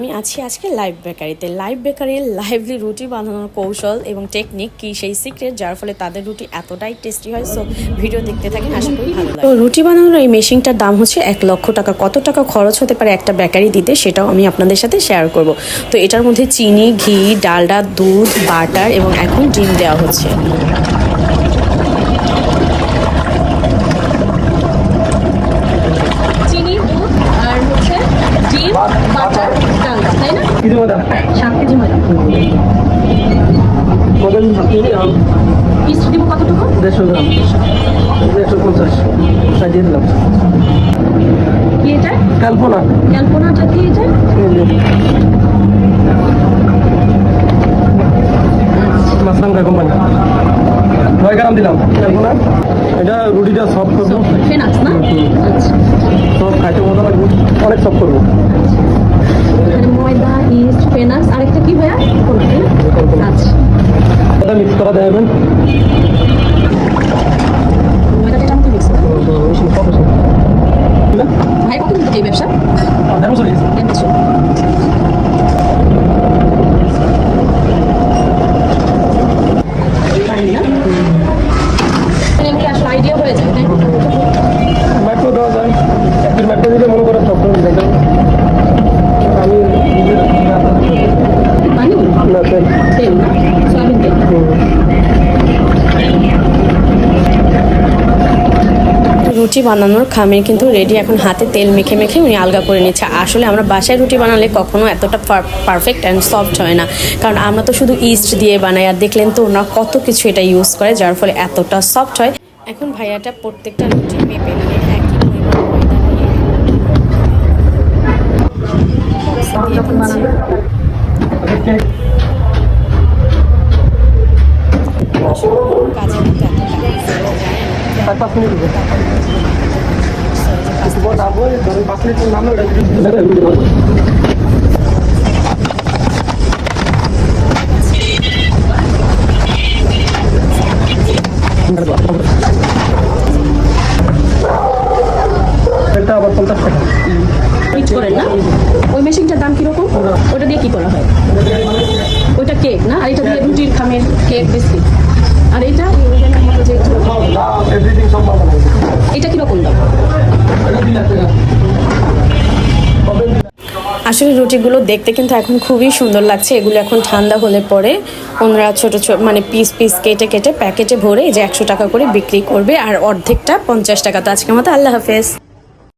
আমি আছি আজকে লাইভ বেকারিতে লাইভ বেকারির লাইভলি রুটি বানানোর কৌশল এবং টেকনিক কি সেই সিক্রেট যার ফলে তাদের রুটি এতটাই টেস্টি হয় সো ভিডিও দেখতে থাকেন আশা করি ভালো লাগে তো রুটি বানানোর এই মেশিনটার দাম হচ্ছে এক লক্ষ টাকা। কত টাকা খরচ হতে পারে একটা বেকারি দিতে সেটাও আমি আপনাদের সাথে শেয়ার করব। তো এটার মধ্যে চিনি ঘি ডালডা দুধ বাটার এবং এখন ডিম দেওয়া হচ্ছে। চিনি দুধ আর হচ্ছে ডিম বাটার ডালডা তাই না কিছু মতো সাত কেজি ময়দা কত ইস্ট দিব কতটুকু? দেড়শো গ্রাম। দেড়শো পঞ্চাশ। সাজিয়ে দিলাম। কি এটা? কাল্পনা ক্যালপোনাটা কি এটা? মাসলামকা কোম্পানি। নয় গ্রাম দিলাম। কাল্পনা এটা রুটিটা সফট করব। ফেনাক্স না আচ্ছা সব খাইতে মজা লাগবে অনেক সফট করব এখানে ময়দা ইস্ট ফেনাক্স আরেকটা কি ভাইয়া কোনটা আচ্ছা এটা মিক্স করা দেবেন ময়দাটা এটা আমাকে মিক্স ভাই কত দিতে এই ব্যবসা? মানে এগুলো আইডিয়া হয়ে যায় রুটি বানানোর খামির কিন্তু রেডি এখন হাতে তেল মেখে মেখে উনি আলগা করে নিচ্ছে। আসলে আমরা বাসায় রুটি বানালে কখনো এতটা পারফেক্ট অ্যান্ড সফট হয় না। কারণ আমরা তো শুধু ইস্ট দিয়ে বানাই আর দেখলেন তো ওনারা কত কিছু এটা ইউজ করে যার ফলে এতটা সফট হয়। এখন ভাইয়াটা প্রত্যেকটা রুটি মেপে নিয়ে একই পরিমাণ ময়দা নিয়ে ওই মেশিনটার দাম কীরকম ওটা দিয়ে কি করা হয় ওইটা কেক না আর এটা দিয়ে রুটির খামের কেক বিস্কিট আর এটা? এটা কীরকম দাম আসলে রুটিগুলো দেখতে কিন্তু এখন খুবই সুন্দর লাগছে। এগুলো এখন ঠান্ডা হলে পরে ওনারা ছোট ছোট মানে পিস পিস কেটে কেটে প্যাকেটে ভরে যে একশো টাকা করে বিক্রি করবে। আর অর্ধেকটা পঞ্চাশ টাকা তো আজকের মতো। আল্লাহ হাফেজ।